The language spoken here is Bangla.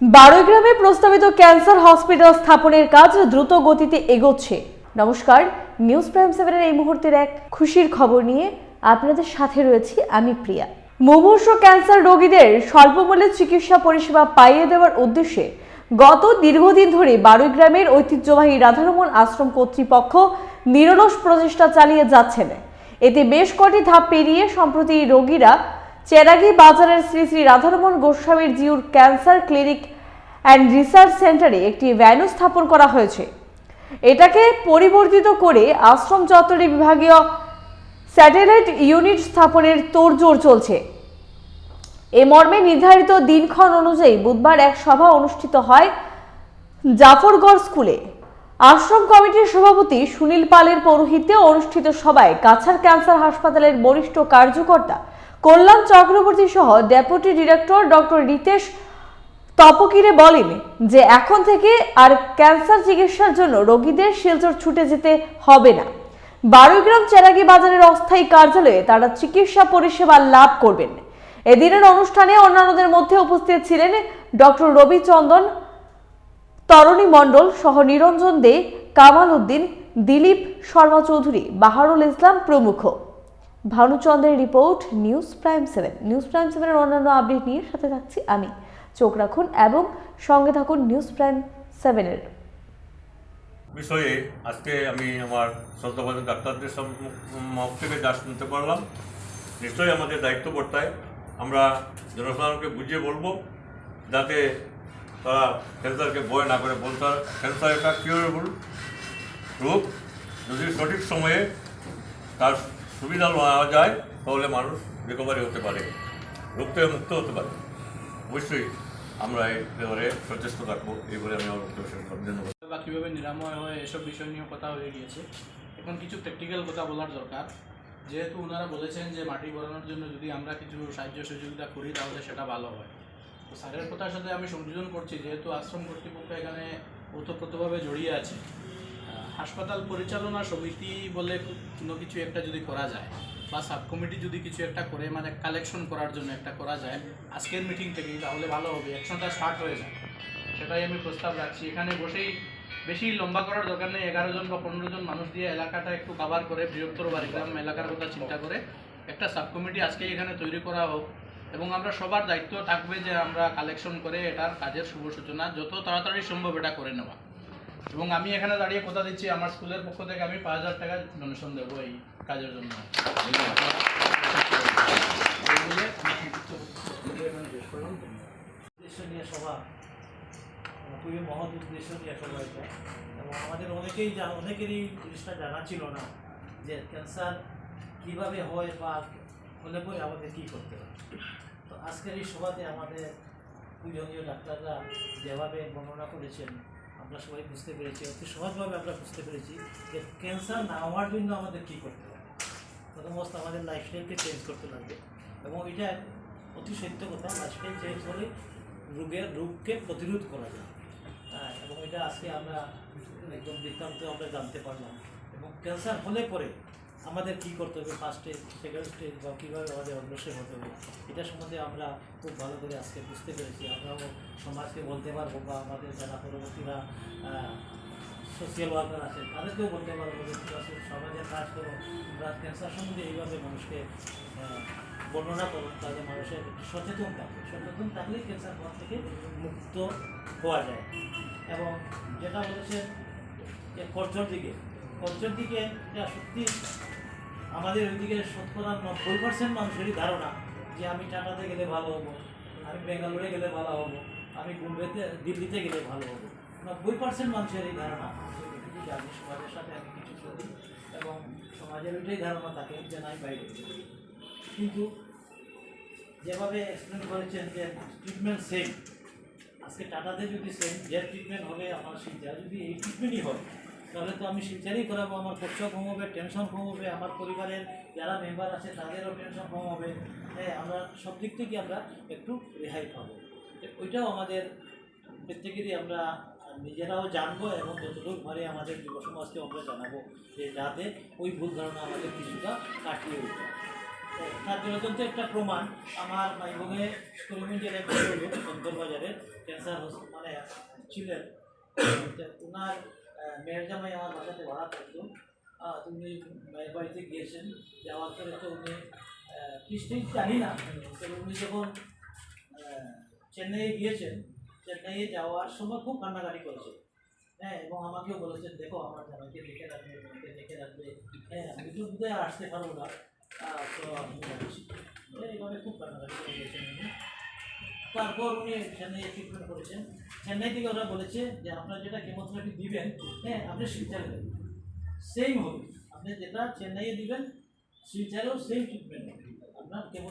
বারোগ্রামে প্রস্তাবিত ক্যান্সার হসপিটাল স্থাপনের কাজ দ্রুত গতিতে এগোচ্ছে। নমস্কার, নিউজ প্রাইম সেভেনের এই মুহূর্তের এক খুশির খবর নিয়ে আপনাদের সাথে রয়েছি আমি প্রিয়া। মুমূর্ষ ক্যান্সার রোগীদের স্বল্পমূল্যে চিকিৎসা পরিষেবা পাইয়ে দেওয়ার উদ্দেশ্যে গত দীর্ঘদিন ধরে বারোগ্রামের ঐতিহ্যবাহী রাধারমন আশ্রম কর্তৃপক্ষ নিরলস প্রচেষ্টা চালিয়ে যাচ্ছেন। এতে বেশ কটি ধাপ পেরিয়ে সম্প্রতি রোগীরা চেরাগি বাজারের শ্রী শ্রী রাধারমন গোস্বামীর জিউর ক্যান্সার ক্লিনিক অ্যান্ড রিসার্চ সেন্টারে একটি ভ্যানু স্থাপন করা হয়েছে। এটাকে পরিবর্তিত করে আশ্রম চত্বরে বিভাগীয় স্যাটেলাইট ইউনিট স্থাপনের তোড়জোড় চলছে। এ মর্মে নির্ধারিত দিনক্ষণ অনুযায়ী বুধবার এক সভা অনুষ্ঠিত হয় জাফরগড় স্কুলে। আশ্রম কমিটির সভাপতি সুনীল পালের পৌরোহিত্যে অনুষ্ঠিত সভায় কাছাড় ক্যান্সার হাসপাতালের বরিষ্ঠ কার্যকর্তা কল্যাণ চক্রবর্তী সহ deputy director doctor Ritesh Tapkire বলেন যে এখন থেকে আর ক্যান্সার চিকিৎসার জন্য রোগীদের শিলচর ছুটে যেতে হবে না। বারোগ্রাম চেরাগি বাজারের অস্থায়ী কার্যালয়ে তারা চিকিৎসা পরিষেবা লাভ করবেন। এদিনের অনুষ্ঠানে অন্যান্যদের মধ্যে উপস্থিত ছিলেন ডক্টর রবিচন্দন, তরণী মণ্ডল সহ নিরঞ্জন দে, কামাল উদ্দিন, দিলীপ শর্মা চৌধুরী, বাহারুল ইসলাম প্রমুখ। ভানুচন্দ্রের report, news prime seven. News prime সেভেনের অন্যান্য আপডেট নিয়ে সাথে থাকছি আমি। চোখ রাখুন এবং সঙ্গে থাকুন নিউজ প্রাইম সেভেনের। বিষয়ে আজকে আমি আমার শ্রদ্ধাভাজন ডাক্তারদের মুখ থেকে যা শুনতে পারলাম, নিশ্চয়ই আমাদের দায়িত্ব বর্তায় আমরা জনসাধারণকে বুঝিয়ে বলব, যাতে তারা ক্যান্সারকে ভয় না করে। বলতে ক্যান্সার একটা কিউরেবল রোগ। যদি সঠিক সময়ে তার সুবিধা নেওয়া যায়, তাহলে মানুষ রিকভারি হতে পারে রোগ থেকে মুক্ত হতে পারে। অবশ্যই আমরা এই ব্যাপারে সচেষ্ট থাকব, এই বলে আমি আমার বক্তব্য শেষ করছি। ধন্যবাদ। বা কীভাবে নিরাময় হয়, এসব বিষয় নিয়েও কথা হয়ে গিয়েছে। এখন কিছু প্র্যাকটিক্যাল কথা বলার দরকার। যেহেতু ওনারা বলেছেন যে মাটি ভরানোর জন্য যদি আমরা কিছু সাহায্য সহযোগিতা করি, তাহলে সেটা ভালো হয়। তো স্যারের কথার সাথে আমি সংযোজন করছি, যেহেতু আশ্রম কর্তৃপক্ষ এখানে ওতপ্রোতভাবে জড়িয়ে আছে। হাসপাতাল পরিচালনা সমিতি বলে কোনো কিছু একটা যদি করা যায়, বা সাব কমিটি যদি কিছু একটা করে মানে কালেকশন করার জন্য একটা করা যায়, আজকের মিটিং থেকেই তাহলে ভালো হবে একশনটা স্টার্ট হয়ে যায় সেটাই আমি প্রস্তাব রাখছি। এখানে বসেই বেশি লম্বা করার দরকার নেই, এগারো জন বা পনেরো জন মানুষ দিয়ে এলাকাটা একটু কাভার করে, বৃহত্তর বাড়িগ্রাম এলাকার কথা চিন্তা করে একটা সাব কমিটি আজকে এখানে তৈরি করা হোক। এবং আমরা সবার দায়িত্ব থাকবে যে আমরা কালেকশন করে এটার কাজের শুভ সূচনা, যত তাড়াতাড়ি সম্ভব এটা করে নেওয়া। এবং আমি এখানে দাঁড়িয়ে কথা দিচ্ছি, আমার স্কুলের পক্ষ থেকে আমি পাঁচ হাজার টাকা ডোনেশন দেবো এই কাজের জন্য। উদ্দেশ্য সভা খুবই মহৎ উদ্দেশ্য নিয়ে সভা এবং আমাদের অনেকেই অনেকেরই জিনিসটা জানা ছিল না যে ক্যান্সার কীভাবে হয় বা হলে পরে আমাদের কী করতে হয় তো আজকের এই সভাতে আমাদের পূজনীয় ডাক্তাররা যেভাবে বর্ণনা করেছেন আমরা সবাই বুঝতে পেরেছি অতি সহজভাবে আমরা বুঝতে পেরেছি যে ক্যান্সার না হওয়ার জন্য আমাদের কী করতে হবে। প্রথম অবস্থা আমাদের লাইফস্টাইলকে চেঞ্জ করতে লাগবে এবং এটা অতি সত্য কথা লাইফস্টাইল চেঞ্জ হলে রোগের রোগকে প্রতিরোধ করা যায়। হ্যাঁ, এবং এটা আজকে আমরা একদম বৃত্তান্ত আমরা জানতে পারলাম। এবং ক্যান্সার হলে পরে আমাদের কী করতে হবে? ফার্স্ট স্টেজ সেকেন্ড স্টেজ বা কীভাবে আমাদের অগ্রসর হতে হবে? এটা সম্বন্ধে আমরা খুব ভালো করে আজকে বুঝতে পেরেছি। আমরাও সমাজকে বলতে পারব বা আমাদের যারা পরবর্তীরা সোশিয়াল ওয়ার্কার আছে, তাদেরকেও বলতে পারব যে সমাজের কাজ করো, তোমরা ক্যান্সার সম্বন্ধে এইভাবে মানুষকে বর্ণনা করো তাদের মানুষের সচেতন থাকবে সচেতন থাকলেই ক্যান্সার হওয়া থেকে মুক্ত হওয়া যায়। এবং যেটা বলেছে যে কর্জর দিকে কর্জর দিকে সত্যি আমাদের ওইদিকে শতকরা নব্বই পার্সেন্ট মানুষেরই ধারণা যে আমি টাকাতে গেলে ভালো হব, আমি বেঙ্গালোরে গেলে ভালো হব, আমি বোম্বেতে দিল্লিতে গেলে ভালো হব নব্বই পার্সেন্ট মানুষের এই ধারণা যে আমি সমাজের সাথে আমি কিছু করি এবং সমাজের ওইটাই ধারণা থাকে যে নাই বাইরে। কিন্তু যেভাবে এক্সপ্লেন করেছেন যে ট্রিটমেন্ট সেম আজকে টাটাতে যদি সেম যে ট্রিটমেন্ট হবে, আমার শিলচা যদি এই ট্রিটমেন্টই হয় তাহলে তো আমি শিলচারই করাবো, আমার খরচা কম হবে টেনশন কম হবে আমার পরিবারের যারা মেম্বার আছে তাদেরও টেনশন কম হবে হ্যাঁ আমরা সব দিক থেকে আমরা একটু রেহাই পাবো। ওইটাও আমাদের প্রত্যেকেরই আমরা নিজেরাও জানব এবং যতটুকু ঘরে আমাদের যুব সমাজকে আমরা জানাব যে যাতে ওই ভুল ধারণা আমাদের কিছুটা কাটিয়ে উঠবে তার জন্য একটা প্রমাণ, আমার মাইভূমে করিমগঞ্জের এক লোক শঙ্কর বাজারের ক্যান্সার মানে ছিলেন ওনার মেয়ের জামাই আমার বাসাতে ভাড়া থাকতো। আহ, তো উনি মায়ের বাড়িতে গিয়েছেন যাওয়ার পরে তো উনি আহ, কি ঠিক জানি না। উনি যখন চেন্নাইয়ে গিয়েছেন চেন্নাইয়ে যাওয়ার সময় খুব কান্নাকাটি করেছে। হ্যাঁ এবং আমাকেও বলেছেন দেখো আমার জামাইকে দেখে রাখবে বোনকে দেখে রাখবে। হ্যাঁ আমি তো আসতে পারব না। তো আমি এইভাবে খুব কান্নাকাটি করে গিয়েছেন উনি। তারপর উনি চেন্নাই ট্রিটমেন্ট করেছেন চেন্নাই থেকে ওরা বলেছে যে আপনার যেটা কেমোথেরাপি দিবেন হ্যাঁ আপনি শিলচারে দেবেন সেম হবে। আপনি যেটা চেন্নাইয়ে দিবেন, শিলচারেও সেম ট্রিটমেন্ট হবে। আপনার কেমো